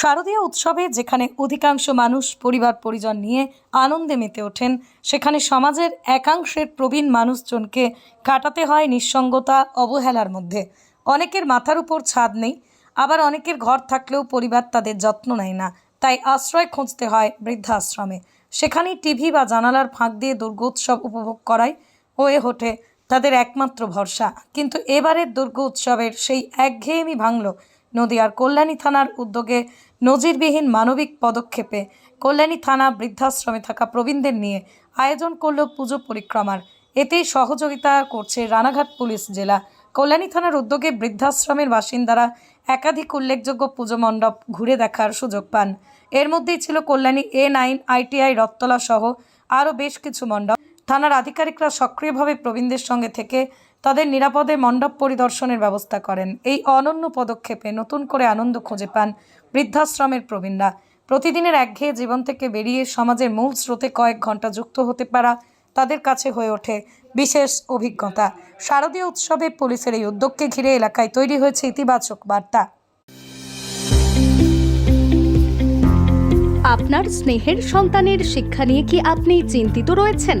শারদীয় উৎসবে যেখানে অধিকাংশ মানুষ পরিবার পরিজন নিয়ে আনন্দে মেতে ওঠেন, সেখানে সমাজের একাংশের প্রবীণ মানুষজনকে কাটাতে হয় নিঃসঙ্গতা, অবহেলার মধ্যে। অনেকের মাথার উপর ছাদ নেই, আবার অনেকের ঘর থাকলেও পরিবার তাদের যত্ন নেয় না, তাই আশ্রয় খুঁজতে হয় বৃদ্ধাশ্রমে। সেখানেই টিভি বা জানালার ফাঁক দিয়ে দুর্গোৎসব উপভোগ করায় হয়ে ওঠে তাদের একমাত্র ভরসা। কিন্তু এবারের দুর্গ উৎসবের সেই একঘেয়েমি ভাঙল নদিয়ার কল্যাণী থানার উদ্যোগে নজিরবিহীন মানবিক পদক্ষেপে কল্যাণী থানা বৃদ্ধাশ্রমে থাকা প্রবীণদের নিয়ে আয়োজন করল পুজো পরিক্রমার। এতেই সহযোগিতা করছে রানাঘাট পুলিশ জেলা। কল্যাণী থানার উদ্যোগে বৃদ্ধাশ্রমের বাসিন্দারা একাধিক উল্লেখযোগ্য পুজো মণ্ডপ ঘুরে দেখার সুযোগ পান। এর মধ্যেই ছিল কল্যাণী এ নাইন আইটিআই রত্তলা সহ আরও বেশ কিছু মণ্ডপ। থানার আধিকারিকরা সক্রিয়ভাবে প্রবীণদের সঙ্গে থেকে তাদের নিরাপদে মণ্ডপ পরিদর্শনের ব্যবস্থা করেন। এই অনন্য পদক্ষেপে নতুন করে আনন্দ খুঁজে পান বৃদ্ধাশ্রমের প্রবীণরা। প্রতিদিনের একঘেয়ে জীবন থেকে বেরিয়ে সমাজের মূল স্রোতে কয়েক ঘণ্টা যুক্ত হতে পারা তাদের কাছে হয়ে ওঠে বিশেষ অভিজ্ঞতা। শারদীয় উৎসবে পুলিশের এই উদ্যোগকে ঘিরে এলাকায় তৈরি হয়েছে ইতিবাচক বার্তা। আপনার স্নেহের সন্তানের শিক্ষা নিয়ে কি আপনি চিন্তিত রয়েছেন?